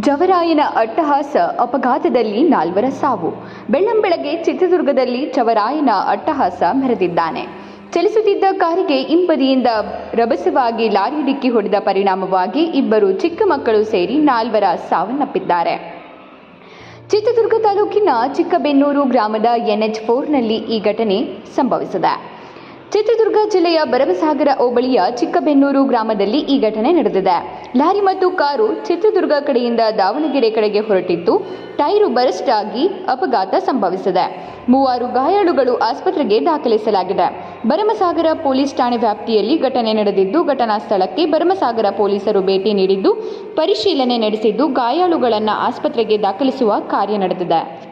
ಜವರಾಯನ ಅಟ್ಟಹಾಸ ಅಪಘಾತದಲ್ಲಿ ನಾಲ್ವರ ಸಾವು. ಬೆಳ್ಳಂಬೆಳಗ್ಗೆ ಚಿತ್ರದುರ್ಗದಲ್ಲಿ ಚವರಾಯನ ಅಟ್ಟಹಾಸ ಮೆರೆದಿದ್ದಾನೆ. ಚಲಿಸುತ್ತಿದ್ದ ಕಾರಿಗೆ ಹಿಂಬದಿಯಿಂದ ರಭಸವಾಗಿ ಲಾರಿ ಡಿಕ್ಕಿ ಹೊಡೆದ ಪರಿಣಾಮವಾಗಿ ಇಬ್ಬರು ಚಿಕ್ಕ ಮಕ್ಕಳು ಸೇರಿ ನಾಲ್ವರ ಸಾವನ್ನಪ್ಪಿದ್ದಾರೆ. ಚಿತ್ರದುರ್ಗ ತಾಲೂಕಿನ ಚಿಕ್ಕಬೆನ್ನೂರು ಗ್ರಾಮದ ಎನ್ಎಚ್ ಫೋರ್ನಲ್ಲಿ ಈ ಘಟನೆ ಸಂಭವಿಸಿದೆ. ಚಿತ್ರದುರ್ಗ ಜಿಲ್ಲೆಯ ಭರಮಸಾಗರ ಹೋಬಳಿಯ ಚಿಕ್ಕಬೆನ್ನೂರು ಗ್ರಾಮದಲ್ಲಿ ಈ ಘಟನೆ ನಡೆದಿದೆ. ಲಾರಿ ಮತ್ತು ಕಾರು ಚಿತ್ರದುರ್ಗ ಕಡೆಯಿಂದ ದಾವಣಗೆರೆ ಕಡೆಗೆ ಹೊರಟಿದ್ದು, ಟೈರು ಬರಸ್ಟ್ ಆಗಿ ಅಪಘಾತ ಸಂಭವಿಸಿದೆ. ಮೂವರು ಗಾಯಾಳುಗಳು ಆಸ್ಪತ್ರೆಗೆ ದಾಖಲಿಸಲಾಗಿದೆ. ಭರಮಸಾಗರ ಪೊಲೀಸ್ ಠಾಣೆ ವ್ಯಾಪ್ತಿಯಲ್ಲಿ ಘಟನೆ ನಡೆದಿದ್ದು, ಘಟನಾ ಸ್ಥಳಕ್ಕೆ ಭರಮಸಾಗರ ಪೊಲೀಸರು ಭೇಟಿ ನೀಡಿದ್ದು, ಪರಿಶೀಲನೆ ನಡೆಸಿದ್ದು, ಗಾಯಾಳುಗಳನ್ನು ಆಸ್ಪತ್ರೆಗೆ ದಾಖಲಿಸುವ ಕಾರ್ಯ ನಡೆದಿದೆ.